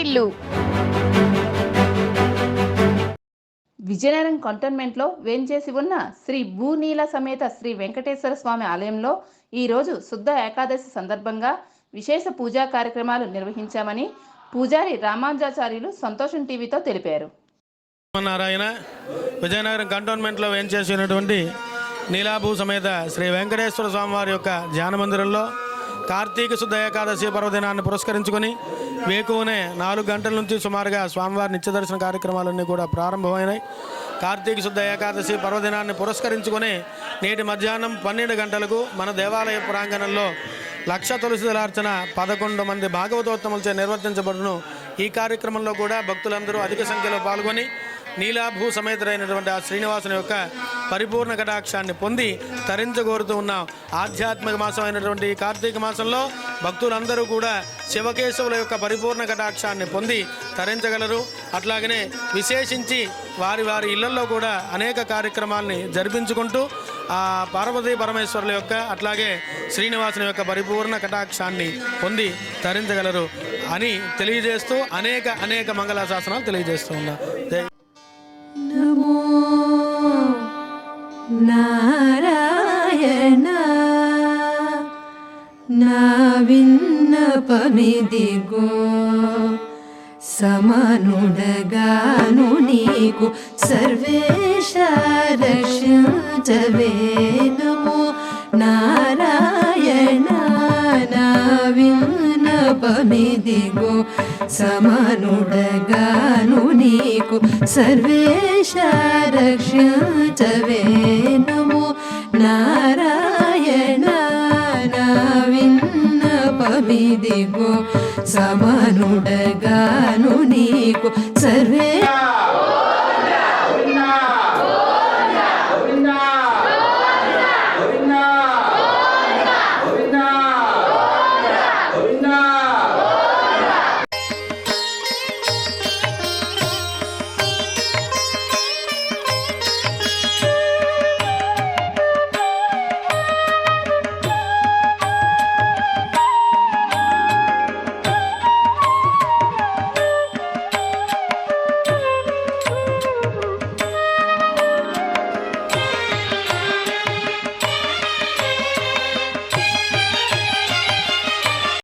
వాకిళ్ళు విజయనగరం కంటోన్మెంట్లో వేంచేసి ఉన్న శ్రీ భూనీల సమేత శ్రీ వెంకటేశ్వర స్వామి ఆలయంలో ఈరోజు శుద్ధ ఏకాదశి సందర్భంగా విశేష పూజా కార్యక్రమాలు నిర్వహించామని పూజారి రామానుజాచార్యులు సంతోషం టీవీతో తెలిపారు. నారాయణ విజయనగరం కంటోన్మెంట్లో వేంచేసినటువంటి నీలాభూ సమేత శ్రీ వెంకటేశ్వర స్వామివారి యొక్క ధ్యాన మందిరంలో కార్తీక శుద్ధ ఏకాదశి పర్వదినాన్ని పురస్కరించుకొని వేకువనే నాలుగు గంటల నుంచి సుమారుగా స్వామివారి నిత్య దర్శన కార్యక్రమాలన్నీ కూడా ప్రారంభమైనాయి. కార్తీక శుద్ధ ఏకాదశి పర్వదినాన్ని పురస్కరించుకొని నేటి మధ్యాహ్నం పన్నెండు గంటలకు మన దేవాలయ ప్రాంగణంలో లక్ష తులసిదలార్చన పదకొండు మంది భాగవతోత్తములచే నిర్వర్తించబడును. ఈ కార్యక్రమంలో కూడా భక్తులందరూ అధిక సంఖ్యలో పాల్గొని నీలాభూ సమేతుడైనటువంటి ఆ శ్రీనివాసుని యొక్క పరిపూర్ణ కటాక్షాన్ని పొంది తరించగోరుతూ ఉన్నాం ఆధ్యాత్మిక మాసం అయినటువంటి కార్తీక మాసంలో భక్తులందరూ కూడా శివకేశవుల యొక్క పరిపూర్ణ కటాక్షాన్ని పొంది తరించగలరు. అట్లాగనే విశేషించి వారి వారి ఇళ్ళలో కూడా అనేక కార్యక్రమాల్ని జరిపించుకుంటూ ఆ పార్వతీ పరమేశ్వరుల యొక్క అట్లాగే శ్రీనివాసుని యొక్క పరిపూర్ణ కటాక్షాన్ని పొంది తరించగలరు అని తెలియజేస్తూ అనేక అనేక మంగళ శాసనాలు తెలియజేస్తూ ఉన్నా నారాయణ నా విన్నపమిదిగో సమనుడగాను నీకు సర్వేశ రక్షించవే నారాయణ నా విన్నపమిదిగో సమనుడగాను నీకు సర్వేశ రక్షించవే సమనుడగాను నీకు సర్వే